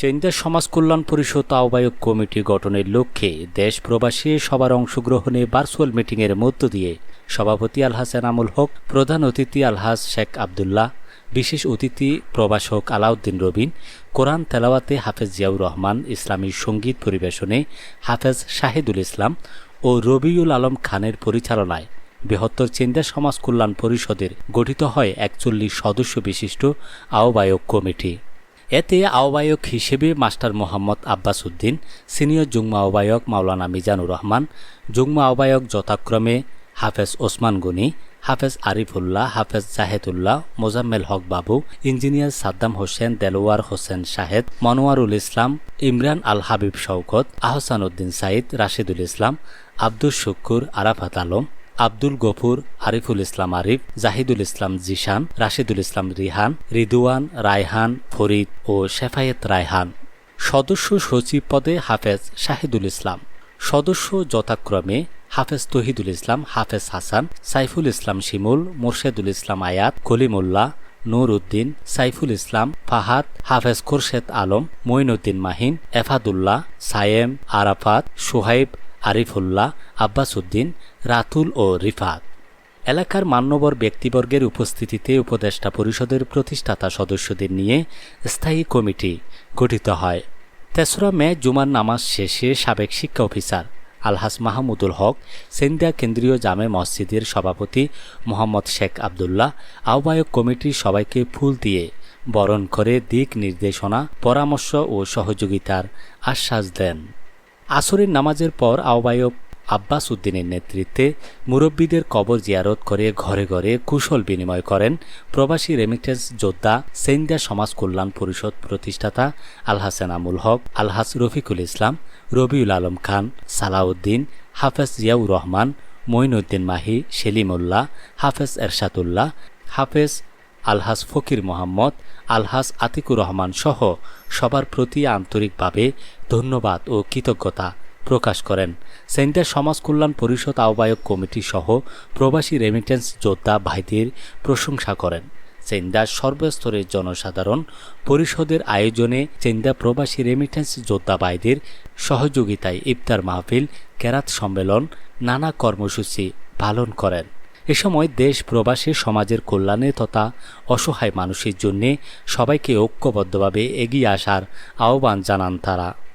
Changer সমাজ কল্যাণ পরিষদ আহ্বায়ক কমিটি গঠনের লক্ষ্যে দেশ প্রবাসী সবার অংশগ্রহণে ভার্চুয়াল মিটিংয়ের মধ্য দিয়ে সভাপতি আলহাস এনামুল হক, প্রধান অতিথি আলহাস শেখ আবদুল্লাহ, বিশেষ অতিথি প্রভাষক আলাউদ্দিন রবিন, কোরআন তেলাওয়াতে হাফেজ জিয়াউর রহমান, ইসলামী সংগীত পরিবেশনে হাফেজ শাহিদুল ইসলাম ও রবিউল আলম খানের পরিচালনায় বৃহত্তর চেঞ্জার সমাজ কল্যাণ পরিষদের গঠিত হয় একচল্লিশ সদস্য বিশিষ্ট আহ্বায়ক কমিটি। এতে আহ্বায়ক হিসেবে মাস্টার মোহাম্মদ আব্বাস উদ্দিন, সিনিয়র যুগ্ম আহ্বায়ক মাওলানা মিজানুর রহমান, যুগ্ম আহ্বায়ক যথাক্রমে হাফেজ ওসমান গনি, হাফেজ আরিফুল্লাহ, হাফেজ জাহেদুল্লাহ, মোজাম্মেল হক বাবু, ইঞ্জিনিয়ার সাদ্দাম হোসেন, দেলোয়ার হোসেন শাহেদ, মনোয়ারুল ইসলাম, ইমরান আল হাবিব শওকত, আহসান উদ্দিন সাইদ রাশিদুল ইসলাম আব্দুল শুক্কুর, আরাফাত আলম আব্দুল গফুর আরিফুল ইসলাম আরিফ, জাহিদুল ইসলাম জিশান, রাশিদুল ইসলাম রিহান রিদুয়ান রায়হান, ফরিদ ও শেফায়েত রায়হান। সদস্য সচিব পদে হাফেজ শাহিদুল ইসলাম। সদস্য যথাক্রমে হাফেজ তহিদুল ইসলাম, হাফেজ হাসান, সাইফুল ইসলাম শিমুল, মোর্শেদুল ইসলাম আয়াত কলিমুল্লাহ নূর উদ্দিন সাইফুল ইসলাম, ফাহাদ, হাফেজ খোরশেদ আলম, মঈনুদ্দিন মাহিন, এফাদুল্লাহ, সায়েম, আরাফাত, সোহাইব আরিফুল্লাহ আব্বাস উদ্দিন রাতুল ও রিফাত। এলাকার মান্যবর ব্যক্তিবর্গের উপস্থিতিতে উপদেষ্টা পরিষদের প্রতিষ্ঠাতা সদস্যদের নিয়ে স্থায়ী কমিটি গঠিত হয়। তেসরা মে জুমার নামাজ শেষে সাবেক শিক্ষা অফিসার আলহাস মাহমুদুল হক, সেন্দিয়া কেন্দ্রীয় জামে মসজিদের সভাপতি মোহাম্মদ শেখ আবদুল্লাহ, আহ্বায়ক কমিটির সবাইকে ফুল দিয়ে বরণ করে দিক নির্দেশনা, পরামর্শ ও সহযোগিতার আশ্বাস দেন। আসরের নামাজের পর আহ্বায়ক আব্বাস উদ্দিনের নেতৃত্বে মুরব্বীদের কবর জিয়ারত করে ঘরে ঘরে কুশল বিনিময় করেন প্রবাসী রেমিটেন্স যোদ্ধা সেন্দিয়া সমাজ কল্যাণ পরিষদ প্রতিষ্ঠাতা আলহাসেন আমুল হক, আলহাস রফিকুল ইসলাম, রবিউল আলম খান, সালাউদ্দিন, হাফেজ জিয়াউর রহমান, মঈনুদ্দিন মাহি, সেলিমুল্লাহ, হাফেজ এরশাদুল্লাহ, হাফেজ আলহাস ফকির মোহাম্মদ, আলহাস আতিকুর রহমান সহ সবার প্রতি আন্তরিকভাবে ধন্যবাদ ও কৃতজ্ঞতা প্রকাশ করেন। সেন্টার সমাজ কল্যাণ পরিষদ আহ্বায়ক কমিটি সহ প্রবাসী রেমিটেন্স যোদ্ধা ভাইদের প্রশংসা করেন। চেন্দা সর্বস্তরের জনসাধারণ পরিষদের আয়োজনে চেন্দা প্রবাসী রেমিটেন্স যোদ্ধা ভাইদের সহযোগিতায় ইফতার মাহফিল, কেরাত সম্মেলন, নানা কর্মসূচি পালন করেন। এ সময় দেশ, প্রবাসী, সমাজের কল্যাণে তথা অসহায় মানুষের জন্যে সবাইকে ঐক্যবদ্ধভাবে এগিয়ে আসার আহ্বান জানান তারা।